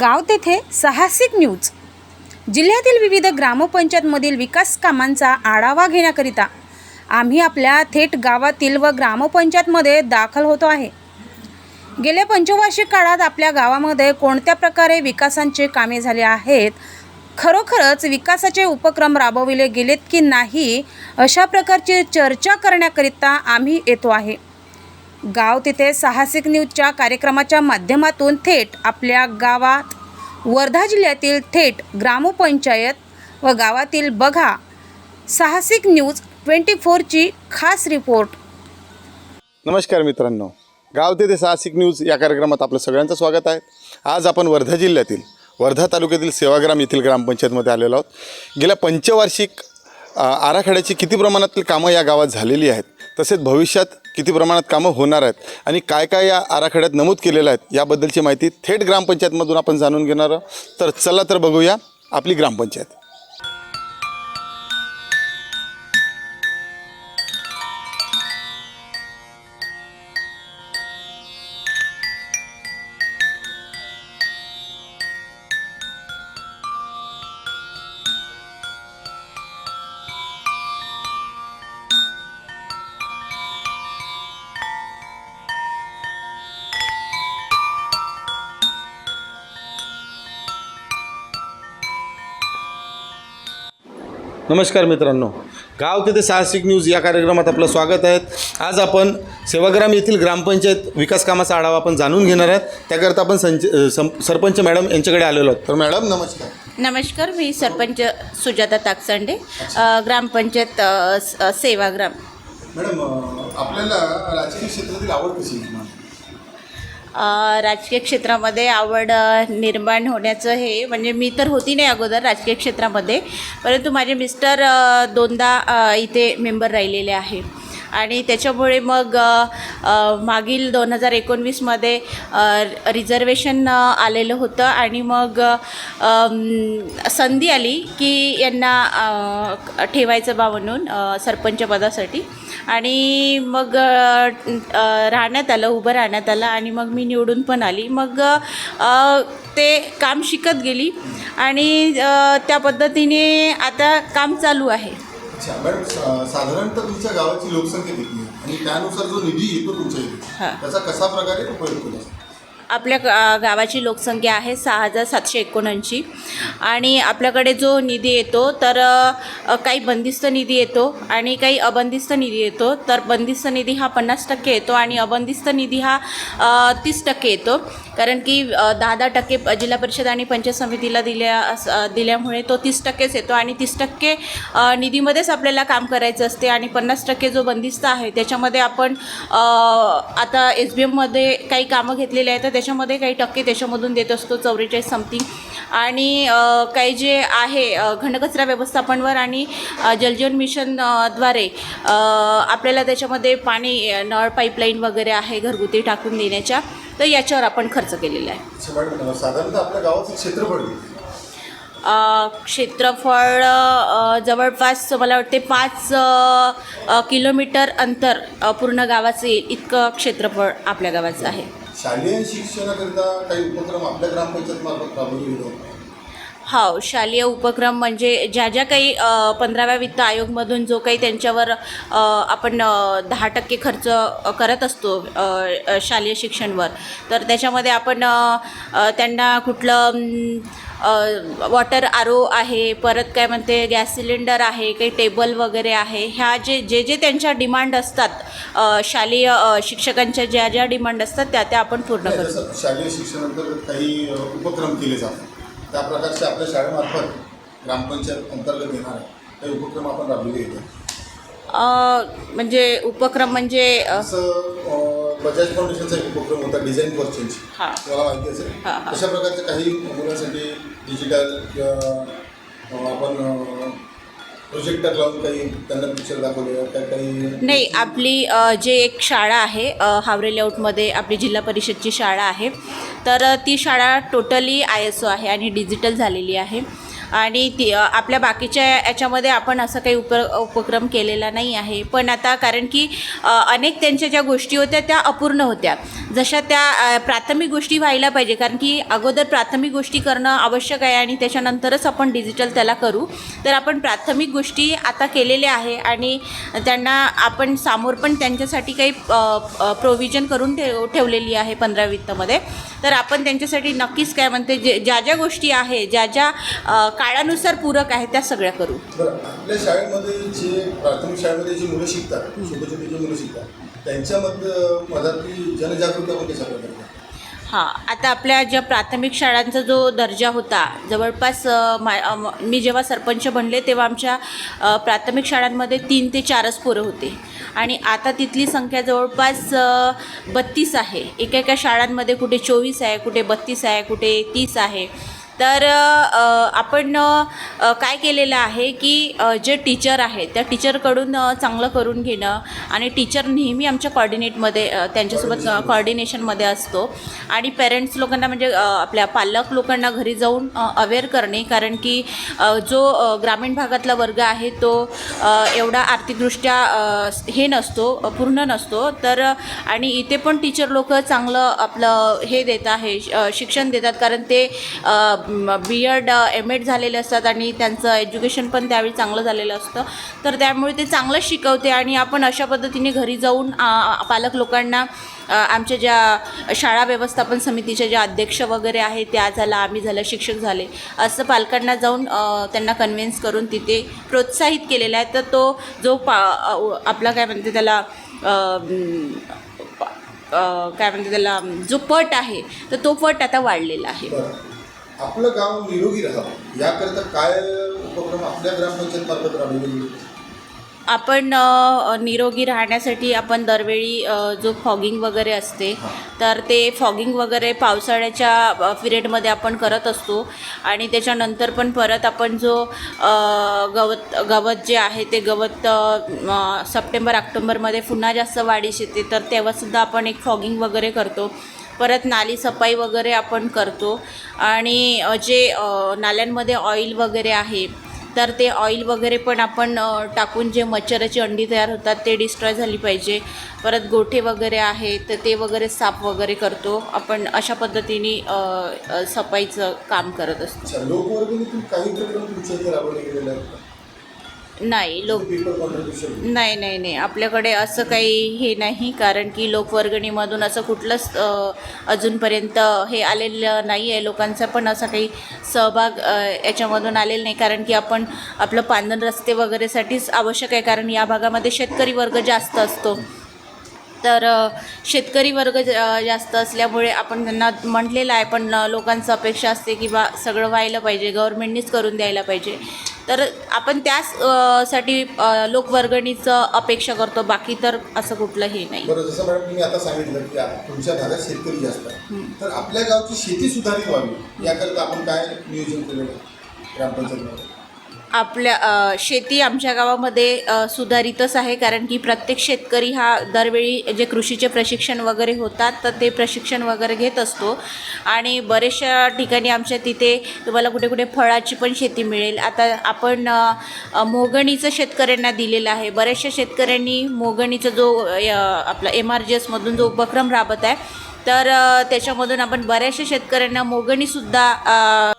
गाव तेथे साहसिक न्यूज. जिल्ह्यातील विविध ग्रामपंचायतमधील विकास कामांचा आढावा घेण्याकरिता आम्ही आपल्या थेट गावातील व ग्रामपंचायतमध्ये दाखल होतो आहे. गेल्या पंचवार्षिक काळात आपल्या गावामध्ये कोणत्या प्रकारे विकासांचे कामे झाले आहेत? खरोखरच विकासाचे उपक्रम राबविले गेलेत की नाही? अशा प्रकारची चर्चा करण्याकरिता आम्ही येतो आहे. गाव तिथे साहसिक न्यूजच्या कार्यक्रमाच्या माध्यमातून थेट आपल्या गावात वर्धा जिल्ह्यातील थेट ग्रामपंचायत व गावातील बघा साहसिक न्यूज ट्वेंटी फोरची खास रिपोर्ट. नमस्कार मित्रांनो. गाव तिथे साहसिक न्यूज या कार्यक्रमात आपलं सगळ्यांचं स्वागत आहे. आज आपण वर्धा जिल्ह्यातील वर्धा तालुक्यातील सेवाग्राम येथील ग्रामपंचायतमध्ये आलेलो आहोत. गेल्या पंचवार्षिक आराखड्याची किती प्रमाणातील कामं या गावात झालेली आहेत? तसेच भविष्यात किती प्रमाणात कामं होणार आहेत आणि काय काय या आराखड्यात नमूद केलेलं आहेत याबद्दलची माहिती थेट ग्रामपंचायतमधून आपण जाणून घेणार आहोत. तर चला तर बघूया आपली ग्रामपंचायत. नमस्कार मित्रांनो. गाव तिथे साहसिक न्यूज या कार्यक्रमात आपलं स्वागत आहे. आज आपण सेवाग्राम येथील ग्रामपंचायत विकास कामाचा आढावा आपण जाणून घेणार आहोत. त्याकरता आपण संच सं सरपंच मॅडम यांच्याकडे आलेलो आहोत. तर मॅडम नमस्कार. नमस्कार मी सरपंच सुजाता ताकसंडे अ, ग्रामपंचायत अ, स- अ, सेवाग्राम. मॅडम आपल्याला राजकीय क्षेत्रातील आवड कशी राजकीय क्षेत्रामध्ये आवड निर्माण होण्याचं हे म्हणजे मी तर होती नाही अगोदर राजकीय क्षेत्रामध्ये परंतु माझे मिस्टर दोनदा इथे मेंबर राहिलेले आहे. आणि त्याच्यामुळे मग मागील दोन हजार एकोणवीसमध्ये रिझर्वेशन आलेलं होतं आणि मग संधी आली की यांना ठेवायचं बा म्हणून सरपंच पदासाठी. आणि मग राहण्यात आलं उभं राहण्यात आलं आणि मग मी निवडून पण आली. मग ते काम शिकत गेली आणि त्या पद्धतीने आता काम चालू आहे. अच्छा मॅडम साधारणतः तुमच्या गावाची लोकसंख्या किती आहे आणि त्यानुसार जो निधी येतो तुमच्या इथे हां. त्याचा कसा प्रकारे उपयोग केला? आपल्या गावाची लोकसंख्या आहे सहा हजार सातशे एकोणऐंशी. आणि आपल्याकडे जो निधी येतो तर काही बंदिस्त निधी येतो आणि काही अबंदिस्त निधी येतो. तर बंदिस्त निधी हा पन्नास टक्के येतो आणि अबंदिस्त निधी हा तीस टक्के येतो. कारण की दहा दहा टक्के जिल्हा परिषद आणि पंचायत समितीला दिल्या दिल्यामुळे तो तीस टक्केच येतो आणि तीस टक्के निधीमध्येच आपल्याला काम करायचं असते आणि पन्नास टक्के जो बंदिस्त आहे त्याच्यामध्ये आपण आता एस बी एममध्ये काही कामं घेतलेली आहेत तर त्याच्यामध्ये काही टक्के त्याच्यामधून देत असतो चौवेचाळीस समथिंग आणि काही जे आहे घनकचरा व्यवस्थापनवर आणि जलजीवन मिशन अ, द्वारे अ, आपल्याला त्याच्यामध्ये पाणी नळ पाईपलाईन वगैरे आहे घरगुती टाकून देण्याच्या तर याच्यावर आपण खर्च केलेला आहे. साधारणतः आपल्या गावाचं क्षेत्रफळ क्षेत्रफळ जवळपास मला वाटते पाच किलोमीटर अंतर पूर्ण गावाचं येईल इतकं क्षेत्रफळ आपल्या गावाचं आहे. शालेय शिक्षणाकरिता काही उपक्रम आपल्या ग्रामपंचायत मार्फत राबवले गेले होते. हो शालेय उपक्रम म्हणजे ज्या ज्या काही पंधराव्या वित्त आयोगमधून जो काही त्यांच्यावर आपण दहा टक्के खर्च करत असतो शालेय शिक्षणवर. तर त्याच्यामध्ये आपण त्यांना कुठलं वॉटर आरो आहे परत काय म्हणते गॅस सिलेंडर आहे काही टेबल वगैरे आहे ह्या जे जे जे त्यांच्या डिमांड असतात शालेय शिक्षकांच्या ज्या ज्या डिमांड असतात त्या त्या आपण पूर्ण करतो. शालेय शिक्षणांतर्गत काही उपक्रम केले जातात. त्या प्रकारचे आपल्या शाळेमार्फत ग्रामपंचायत अंतर्गत येणार आहे काही उपक्रम आपण राबवले अ, म्हणजे उपक्रम म्हणजे अ, जसं अ, बजाज फाउंडेशनचा एक उपक्रम होता डिझाईन फॉर चेंज हां. तुम्हाला माहिती असेल. तशा प्रकारचे काही मुलांसाठी डिजिटल किंवा आपण प्रोजेक्टर लावून काही त्यांना पिक्चर दाखवले त्या काही नाही आपली अ, जे एक शाळा आहे अ, हावरे लेआउटमध्ये आपली जिल्हा परिषदची शाळा आहे. तर ती शाळा टोटली आय एस ओ आहे आणि डिजिटल झालेली आहे. आणि ती आपल्या बाकीच्या याच्यामध्ये आपण असं काही उप उपक्रम केलेला नाही आहे. पण आता कारण की अनेक त्यांच्या ज्या गोष्टी होत्या त्या अपूर्ण होत्या. जशा त्या प्राथमिक गोष्टी व्हायला पाहिजे. कारण की अगोदर प्राथमिक गोष्टी करणं आवश्यक आहे आणि त्याच्यानंतरच आपण डिजिटल त्याला करू. तर आपण प्राथमिक गोष्टी आता केलेल्या आहे आणि त्यांना आपण समोर पण त्यांच्यासाठी काही प्रोव्हिजन करून ठेव ठेवलेली आहे पंधरा वित्तमध्ये. तर आपण त्यांच्यासाठी नक्कीच काय म्हणते जे ज्या ज्या गोष्टी आहे ज्या ज्या काळानुसार पूरक आहेत त्या सगळ्या करू आपल्या शाळेमध्ये जे प्राथमिक शाळेमध्ये जी मुलं शिकतात छोटे छोटे जे मुलं शिकतात त्यांच्यामध्ये जनजागृती आपण कशा प्रकारे करतो? हां आता आपल्या ज्या प्राथमिक शाळांचा जो दर्जा होता जवळपास मा जेव्हा सरपंच बनले तेव्हा आमच्या प्राथमिक शाळांमध्ये तीन ते चारच पोरं होते आणि आता तिथली संख्या जवळपास बत्तीस आहे. एका एका शाळांमध्ये कुठे चोवीस आहे कुठे बत्तीस आहे कुठे तीस आहे. तर आपण काय केलेलं आहे की जे टीचर आहेत त्या टीचरकडून चांगलं करून घेणं आणि टीचर नेहमी आमच्या कॉर्डिनेटमध्ये त्यांच्यासोबत कॉर्डिनेशनमध्ये असतो. आणि पेरेंट्स लोकांना म्हणजे आपल्या पालक लोकांना घरी जाऊन अवेअर करणे. कारण की जो ग्रामीण भागातला वर्ग आहे तो एवढा आर्थिकदृष्ट्या हे नसतो पूर्ण नसतो. तर आणि इथे पण टीचर लोक चांगलं आपलं हे देत आहे शिक्षण देतात. कारण ते बी एड एम एड झालेले असतात आणि त्यांचं एज्युकेशन पण त्यावेळी चांगलं झालेलं असतं. तर त्यामुळे ते चांगलं शिकवते आणि आपण अशा पद्धतीने घरी जाऊन पालक लोकांना आमच्या ज्या शाळा व्यवस्थापन समितीच्या ज्या अध्यक्ष वगैरे आहे त्या झाला आम्ही झालं शिक्षक झाले असं पालकांना जाऊन त्यांना कन्व्हिन्स करून तिथे प्रोत्साहित केलेला आहे. तर तो जो पा आपला काय म्हणते त्याला काय म्हणते त्याला जो पट आहे तर तो पट आता वाढलेला आहे. आपलं गाव निरोगी राहावं. याकरता काय उपक्रम आपल्या ग्रामपंचायत मार्फत राबवले? आपण निरोगी राहण्यासाठी आपण दरवेळी जो फॉगिंग वगैरे असते तर ते फॉगिंग वगैरे पावसाळ्याच्या पिरियडमध्ये आपण करत असतो. आणि त्याच्यानंतर पण परत आपण जो गवत गवत जे आहे ते गवत सप्टेंबर ऑक्टोबरमध्ये पुन्हा जास्त वाढीस येते तर तेव्हासुद्धा आपण एक फॉगिंग वगैरे करतो. परत नाली सफाई वगैरे आपण करतो. आणि जे नाल्यांमध्ये ऑइल वगैरे आहे तर ते ऑइल वगैरे पण आपण टाकून जे मच्छराची अंडी तयार होतात ते डिस्ट्रॉय झाली पाहिजे. परत गोठे वगैरे आहे तर ते वगैरे साफ वगैरे करतो. आपण अशा पद्धतीने सफाईचं काम करत असतो. नाही लोक नाही नाही नाही. आपल्याकडे असं काही हे नाही कारण की लोकवर्गणीमधून असं कुठलंच अजूनपर्यंत हे आलेलं नाही आहे लोकांचा पण असा काही सहभाग याच्यामधून आलेला नाही कारण की आपण आपलं पांधन रस्ते वगैरेसाठीच आवश्यक आहे कारण या भागामध्ये शेतकरी वर्ग जास्त असतो. तर शेतकरी वर्ग ज- जास्त असल्यामुळे आपण त्यांना म्हटलेलं आहे पण लोकांचं अपेक्षा असते की बा सगळं व्हायला पाहिजे गव्हर्मेंटनीच करून द्यायला पाहिजे. तर आपण त्याच साठी लोकवर्गणीचं अपेक्षा करतो. बाकी तर असं कुठलं हे नाही. बरं जसं मॅडम तुम्ही आता सांगितलं की तुमच्या भागात शेतकरी जास्त आहे तर आपल्या गावची शेती सुधारित व्हावी याकरता आपण काय नियोजन केलेलं ग्रामपंचायतमध्ये. आपल्या शेती आमच्या गावामध्ये सुधारितच आहे. कारण की प्रत्येक शेतकरी हा दरवेळी जे कृषीचे प्रशिक्षण वगैरे होतात तर ते प्रशिक्षण वगैरे घेत असतो. आणि बऱ्याचशा ठिकाणी आमच्या तिथे तुम्हाला कुठे कुठे फळाची पण शेती मिळेल. आता आपण मोगणीचं शेतकऱ्यांना दिलेलं आहे. बऱ्याचशा शेतकऱ्यांनी मोगणीचा जो आपला एम आर जी एसमधून जो उपक्रम राबत आहे तर त्याच्यामधून आपण बऱ्याचशा शेतकऱ्यांना मोगणीसुद्धा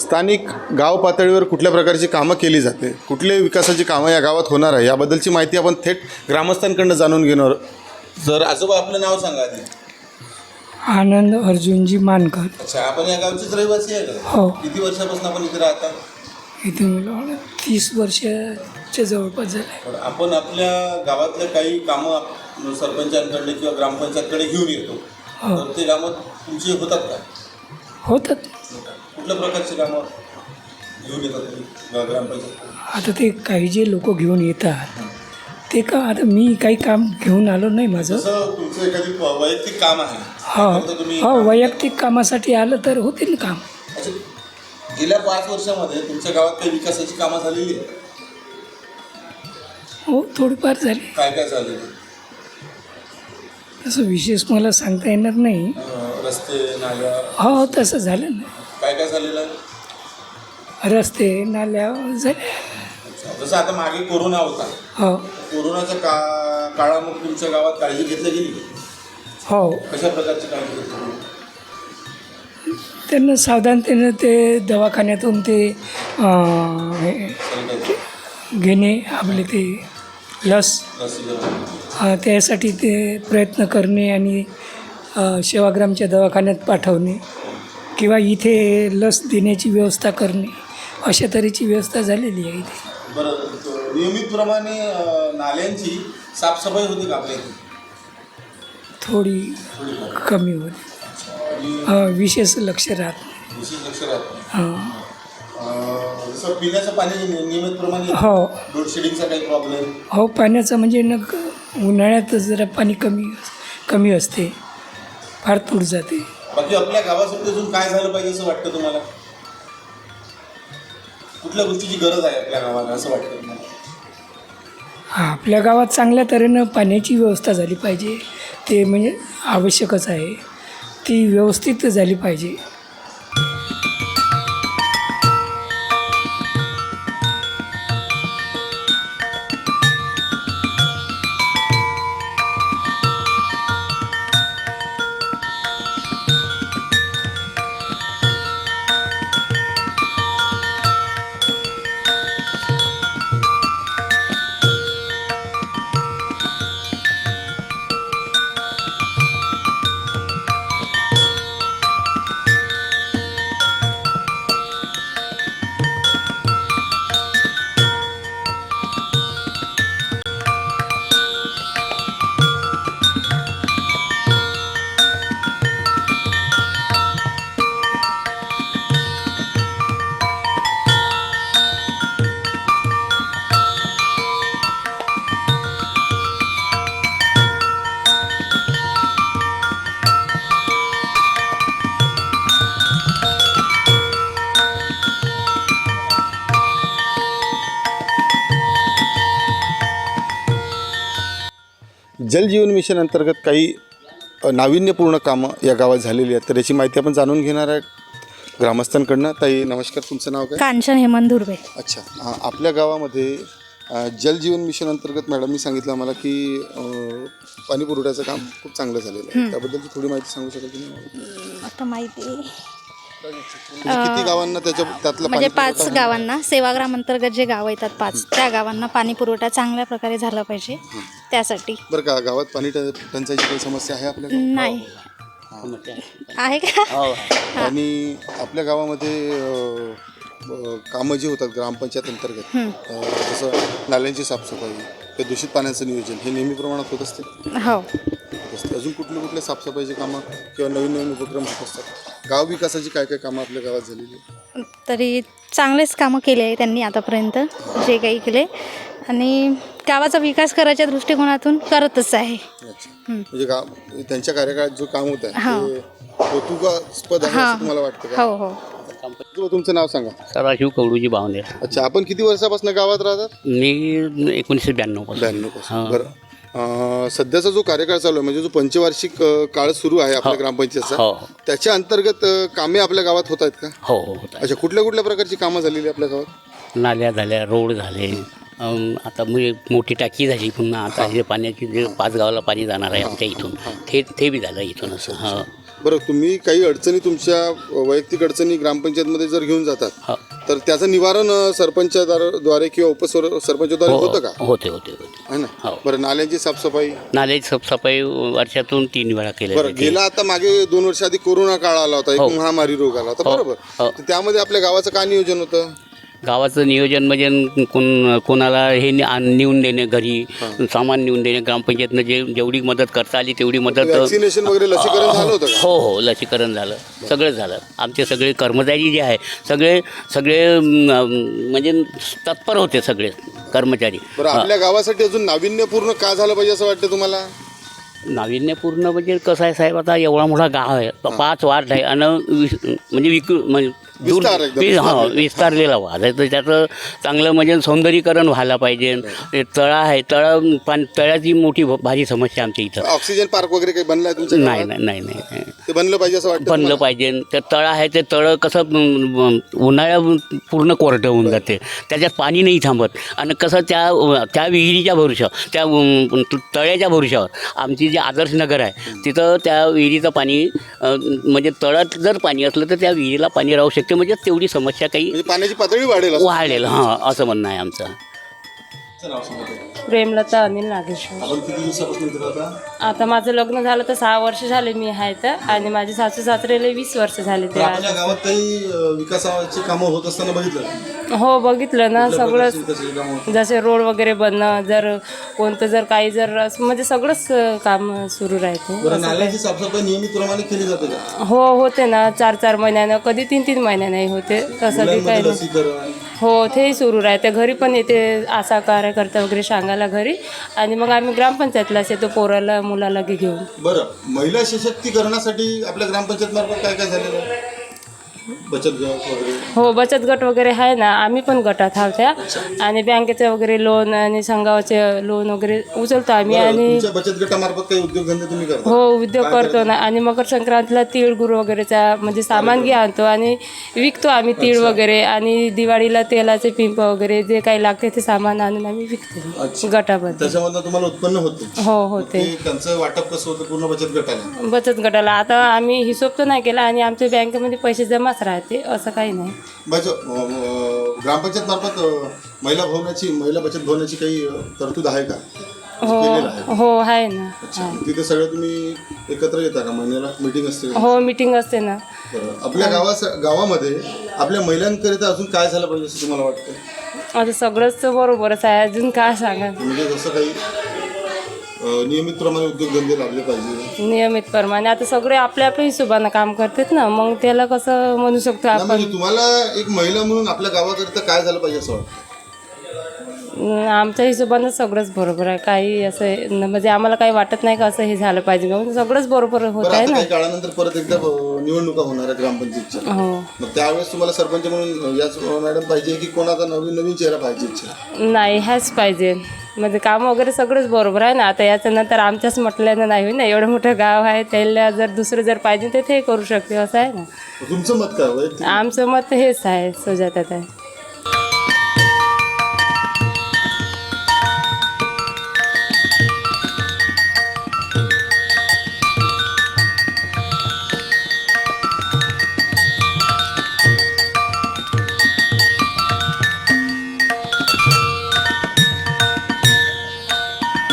स्थानिक गाव पातळीवर कुठल्या प्रकारची कामं केली जाते? कुठले विकासाची कामं या गावात होणार आहे? याबद्दलची माहिती आपण थेट ग्रामस्थांकडनं जाणून घेणार सर आजोबा आपलं नाव सांगा आधी. आनंद अर्जुनजी मानकर. अच्छा आपण या गावचेच रहिवासी आहे का? हो. किती वर्षापासून आपण इथे राहता? इथे मला तीस वर्षाच्या जवळपास झाले. पण आपण आपल्या गावातल्या काही कामं आप- सरपंचांकडे किंवा ग्रामपंचायतकडे घेऊन येतो. हो. तर ते कामं तुमची होतात का? होतात. कुठल्या प्रकारची कामं घेऊन येतात तुम्ही ग्रामपंचायत? आता ते काही जे लोक घेऊन येतात ते का आता मी काही काम घेऊन आलो नाही माझं? जसं तुमचं एखादी वैयक्तिक काम आहे हा. फक्त तुम्ही हा वैयक्तिक कामासाठी आलं तर होतील काम. अच्छा, गेल्या पाच वर्षामध्ये तुमच्या गावात काही विकासाची कामं झालेली आहे हो थोडीफार झाली. काय काय झालेली तसं विशेष मला सांगता येणार नाही. अं, रस्ते नाल्या? हो तसं झालं ना. रस्ते नाल्या जसं आता मागे कोरोना होता. हो. कोरोनाच्या का काळामध्ये तुमच्या गावात काळजी घेतली गेली हो. कशा प्रकारची काळजी घेतली? त्यांना सावधानतेनं ते दवाखान्यातून ते अं, हे घेणे आपले ते लस. लसीकरण. अं, त्यासाठी ते प्रयत्न करणे आणि अं, सेवाग्रामच्या दवाखान्यात पाठवणे किंवा इथे लस देण्याची व्यवस्था करणे. अशा तऱ्हेची व्यवस्था झालेली आहे इथे बरं नियमितप्रमाणे अं, नाल्यांची साफसफाई होती का आपल्या इथे थोडी. कमी होते आणि अं, विशेष लक्ष राहत नाही. विशेष लक्ष राहत नाही. हं. अं, जसं पिण्याचं पाणी नि- नियमितप्रमाणे हो लोड शेडिंगचा काही प्रॉब्लेम हो पाण्याचं म्हणजे न उन्हाळ्यात जरा पाणी कमी कमी असते फार तूट जाते बाकी आपल्या गावासाठी अजून काय झालं पाहिजे असं वाटतं तुम्हाला कुठल्या गोष्टीची गरज आहे आपल्या गावाला असं वाटतं तुम्हाला? आपल्या गावात चांगल्या तऱ्हेनं पाण्याची व्यवस्था झाली पाहिजे. ते म्हणजे आवश्यकच आहे. ती व्यवस्थित झाली पाहिजे. जलजीवन मिशन अंतर्गत काही नाविन्यपूर्ण कामं या गावात झालेली आहेत. तर याची माहिती आपण जाणून घेणार आहे ग्रामस्थांकडनं. ताई नमस्कार. तुमचं नाव काय? कांचन हेमंत धुर्वे. अच्छा. अ, आपल्या गावामध्ये जलजीवन मिशन अंतर्गत मॅडमनी सांगितलं आम्हाला की पाणी पुरवठ्याचं काम खूप चांगलं झालेलं आहे. त्याबद्दलची थोडी माहिती सांगू शकाल तुम्ही? आता माहिती. म्हणजे किती गावांना त्याच्या त्यातलं म्हणजे पाणी पाच पुरवठा गावांना सेवाग्राम अंतर्गत जे गावं येतात पाच त्या गावांना पाणी पुरवठा चांगल्या प्रकारे झाला पाहिजे. त्यासाठी. बरं का गावात पाणी ट- टंचाईची काही समस्या आहे आपल्या? नाही. आहे का? आणि आपल्या गावामध्ये अ, अ, कामं जी होतात ग्रामपंचायत अंतर्गत अ, जसं नाल्यांची साफसफाई ते दूषित पाण्याचं नियोजन हे नेहमी प्रमाणात होत असते? हो. होत असते. अजून कुठले कुठले साफसफाईची कामं किंवा नवीन नवीन उपक्रम होत असतात? गाव विकासाची काय काय कामं आपल्या गावात झालेली आहेत? तरी चांगलेच कामं केले आहे त्यांनी आतापर्यंत जे काही केले. आणि गावाचा विकास करायच्या दृष्टिकोनातून करतच आहे. अच्छा. म्हणजे गाव त्यांच्या कार्यकाळात जो काम होत आहे हो. ते कौतुकास्पद आहे असं तुम्हाला वाटतं का? हो हो. तुला तुमचं नाव सांगा. सदाशिव कवडूजी बावंदे अच्छा आपण किती वर्षापासून गावात राहतात? मी एकोणीसशे ब्याण्णवपासून ब्याण्णव बरं. अं, सध्याचा जो कार्यकाळ चालू आहे म्हणजे जो पंचवार्षिक अं, काळ सुरू आहे आपल्या ग्रामपंचायतचा हो. त्याच्या अंतर्गत अं, कामे आपल्या गावात होत आहेत का? हो हो होता अच्छा कुठल्या कुठल्या प्रकारची कामं झालेली आपल्या गावात? नाल्या झाल्या रोड झाले अम, आता म्हणजे मोठी टाकी झाली पुन्हा आता हे. पाण्याची जे पाच गावाला पाणी जाणार आहे आमच्या इथून ते ते बी झालं इथून असं. हो. बरं तुम्ही काही अडचणी तुमच्या वैयक्तिक अडचणी ग्रामपंचायतमध्ये जर घेऊन जातात हो तर त्याचं निवारण सरपंचाद्वारे किंवा उपसर सरपंचाद्वारे हो होतं का होते होते होते है ना हो. बरं नाल्यांची साफसफाई नाल्याची साफसफाई वर्षातून तीन वेळा केली बरं जाते. गेला आता मागे दोन वर्ष आधी कोरोना काळ आला होता एक हो. महामारी रोग आला होता हो. बरोबर हो. तर त्यामध्ये आपल्या गावाचं काय नियोजन होतं गावाचं नियोजन म्हणजे कोण कोणाला हे ने- आण- नेऊन देणे घरी सामान नेऊन देणे ग्रामपंचायतनं जे जेवढी मदत करता आली तेवढी मदत वॅक्सिनेशन वगैरे लसीकरण झालं होतं का? हो हो लसीकरण झालं. सगळं झालं. आमचे सगळे कर्मचारी जे आहे सगळे सगळे म्हणजे तत्पर होते सगळे कर्मचारी. बरं आपल्या गावासाठी अजून नाविन्यपूर्ण का झालं पाहिजे असं वाटतं तुम्हाला? नाविन्यपूर्ण म्हणजे कसं आहे साहेब आता एवढा मोठा गाव आहे पाच वार्ड आहे आणि विस- म्हणजे विक म्हणजे दूर विस्तार एकदम, वि- हा विस्तारलेला. वाद आहे. तर त्याचं चांगलं म्हणजे सौंदर्यीकरण व्हायला पाहिजे. ते तळा आहे तळा पान तळ्याची मोठी भ- भारी समस्या आमच्या इथं. ऑक्सिजन पार्क वगैरे काही बनलाय तुमच्या नाही गावात? नाही नाही नाही. ते बनलं पाहिजे असं वाटतं बनलं तुम्हाला? पाहिजे. ते तळं आहे ते तळं कसं अं, उन्हाळ्यात पूर्ण कोरडं होऊन जाते. त्याच्यात पाणी नाही थांबत. आणि कसं त्या त्या विहिरीच्या भरोशावर त्या तळ्याच्या भरोशावर आमची जी आदर्श नगर आहे तिथं त्या विहिरीचं पाणी अं, म्हणजे तळ्यात जर पाणी असलं तर त्या विहिरीला पाणी राहू शकते. म्हणजे तेवढी समस्या काही म्हणजे पाण्याची पातळी वाढेल असं. वाढेल हां असं म्हणणं आहे आमचं. प्रेमलता अनिल नागेश्वर? आता माझं लग्न झालं तर सहा वर्ष झाले मी आहे तर आणि माझे सासू सासरेले वीस वर्ष झाले ते गावात काही विकासाची कामं होत असताना बघितलं? हो बघितलं ना सगळंच. जसे रोड वगैरे बनणं जर कोणतं जर काही जर असं म्हणजे सगळंच काम सुरू राहते. नियमित केली जाते हो होते ना. चार चार महिन्यानं कधी तीन तीन महिन्यानंही होते. तसं बी काही हो तेही सुरू राहते. घरी पण येते काय करता वगैरे सांगायला घरी. आणि मग आम्ही ग्रामपंचायतलाच येतो पोराला मुलाला घेऊन. बरं. महिला सशक्तीकरणासाठी आपल्या ग्रामपंचायत मार्फत काय काय झालेलं आहे? बचत गट वगैरे? हो बचत गट वगैरे आहे ना. आम्ही पण गटात आहोत त्या आणि बँकेचे वगैरे लोन आणि संघाचे लोन वगैरे उचलतो आम्ही आणि तुमच्या बचत गटामार्फत काही उद्योगधंदे तुम्ही करता? हो उद्योग करतो ना. आणि मकर संक्रांतीला तिळगुळ वगैरेचा म्हणजे सामान घे आणतो आणि विकतो आम्ही तीळ वगैरे. आणि दिवाळीला तेलाचे पिंप वगैरे जे काही लागते ते सामान आणून आम्ही विकतो गटाबद्दल त्याच्यामधनं तुम्हाला उत्पन्न होते. हो होते. ते त्यांचं वाटप कसं होतं पूर्ण बचत गटाला? बचत गटाला. आता आम्ही हिशोब तर नाही केला आणि आमच्या बँकेमध्ये पैसे राहते असं काही नाही. ग्रामपंचायत मार्फत महिला भवनाची महिला बचत भवनाची काही तरतूद आहे का? हो हो आहे ना तिथे सगळं तुम्ही एकत्र येता का? महिन्याला मीटिंग असते हो मीटिंग असते ना. आपल्या गावा गावामध्ये आपल्या महिलांकरिता अजून काय झालं पाहिजे असं तुम्हाला वाटतं आता सगळंच बरोबरच आहे अजून काय सांगा म्हणजे जसं काही अं, नियमित प्रमाणे उद्योगधंदे लागले पाहिजे. नियमित प्रमाणे आता सगळे आपल्या आपल्या हिशोबानं काम करतात ना. मग त्याला कसं म्हणू शकतो आपण? म्हणजे तुम्हाला एक महिला म्हणून आपल्या गावाकरिता काय झालं पाहिजे असं वाटतं? आमच्या हिशोबानं सगळंच बरोबर आहे. काही असं म्हणजे आम्हाला काही वाटत नाही का असं हे झालं पाहिजे मग सगळंच बरोबर होत आहे ना. काळानंतर परत एकदा अं, निवडणुका होणार आहेत ग्रामपंचायतच्या. हो. मग त्यावेळेस तुम्हाला सरपंच म्हणून याच मॅडम पाहिजे की कोणाचा नवीन नवीन चेहरा पाहिजे इच्छा? नाही ह्याच पाहिजे. म्हणजे काम वगैरे सगळंच बरोबर आहे ना. आता याच्यानंतर आमच्याच म्हटल्यानं नाही होईल ना. एवढं मोठं गाव आहे त्याला जर दुसरं जर पाहिजे तर ते करू शकते असं आहे ना. तुमचं मत काय वैयक्तिक? आमचं मत हेच आहे सुजातात आहे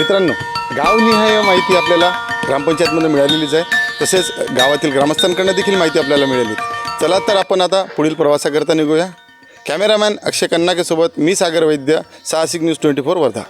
मित्रांनो गावनिहाय माहिती आपल्याला ग्रामपंचायतमध्ये मिळालेलीच आहे. तसेच गावातील ग्रामस्थांकडनं देखील माहिती आपल्याला मिळाली. चला तर आपण आता पुढील प्रवासाकरता निघूया. कॅमेरामॅन अक्षय कन्नाकेसोबत मी सागर वैद्य साहसिक न्यूज ट्वेंटी फोर वर्धा.